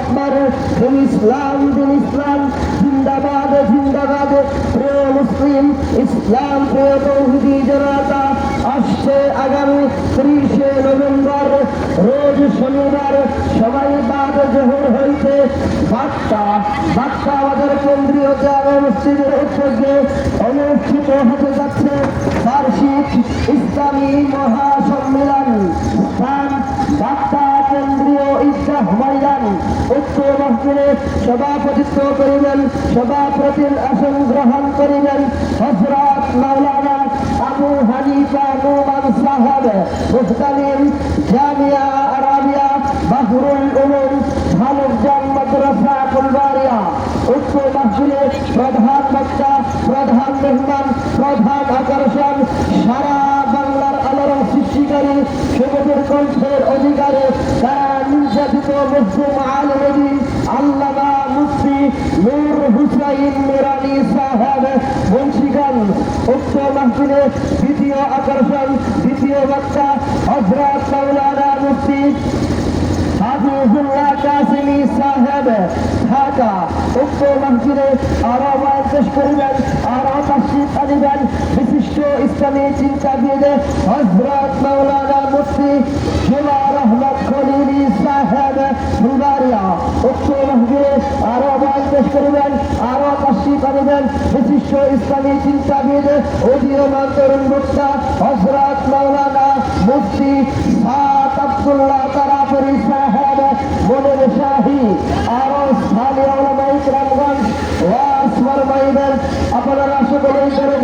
আকবর দিন ইসলাম দিন ইসলাম, জিন্দাবাদ জিন্দাবাদ। প্রিয় মুসলিম, ইসলাম, প্রিয় তৌহিদি জনতা, আসছে আগামী ত্রিশে নভেম্বর, রোজ শনিবার সবাই বাদ জোহর হইতে বার্তা বার্তা আমাদের কেন্দ্রীয় জামে মসজিদের উদ্যোগে অনুষ্ঠিত হতে যাচ্ছে বার্ষিক ইসলামী মহাসম্মেলন। স্থান বার্তা কেন্দ্রীয় ঈদগাহ উত্তর মসজিদে সভাপতিত্ব করিবেন সভাপতির আসন গ্রহণ করিবেন। হজরত মাওলানা আবু হানিফা নোমান সাহেব মুফতালিম জামিয়া আরাবিয়া, বাহরুল উলুম ভালুকজান মাদ্রাসা ফুলবাড়িয়া উত্তর মসজিদে প্রধান বক্তা, প্রধান মেহমান, প্রধান আকর্ষণ, সারা বাংলার আলোড়ন সৃষ্টিকারী সবুজের কণ্ঠের অধিকারে, তারা নির্যাতিত মুসলিম আলমী নূর হুসাইন নুরানি সাহেব বংশীগঞ্জ উক্ত মসজিদে দ্বিতীয় আকর্ষণ, দ্বিতীয় বক্তা হজরত মৌলানা মুফতি বিশিষ্ট ইসলামী চিন্তাবিদ হজরত মৌলানা মুফতি জুমা রহমত খলিলি সাহেব ফুলবাড়িয়া উক্ত মসজিদে আরও পেশ করিবেন আরও আনিবেন বিশিষ্ট ইসলামী চিন্তাবিদ উদীয়মান তরুণ বক্তা হজরত মৌলানা মুফতি সাত আব্দুল্লাহ তারাপুরি সাহেব, মনের শাহী, আরও স্থানীয় ওলামাই রামগঞ্জ ওয়াস ফরমাইবেন আপনারা সকলেই করে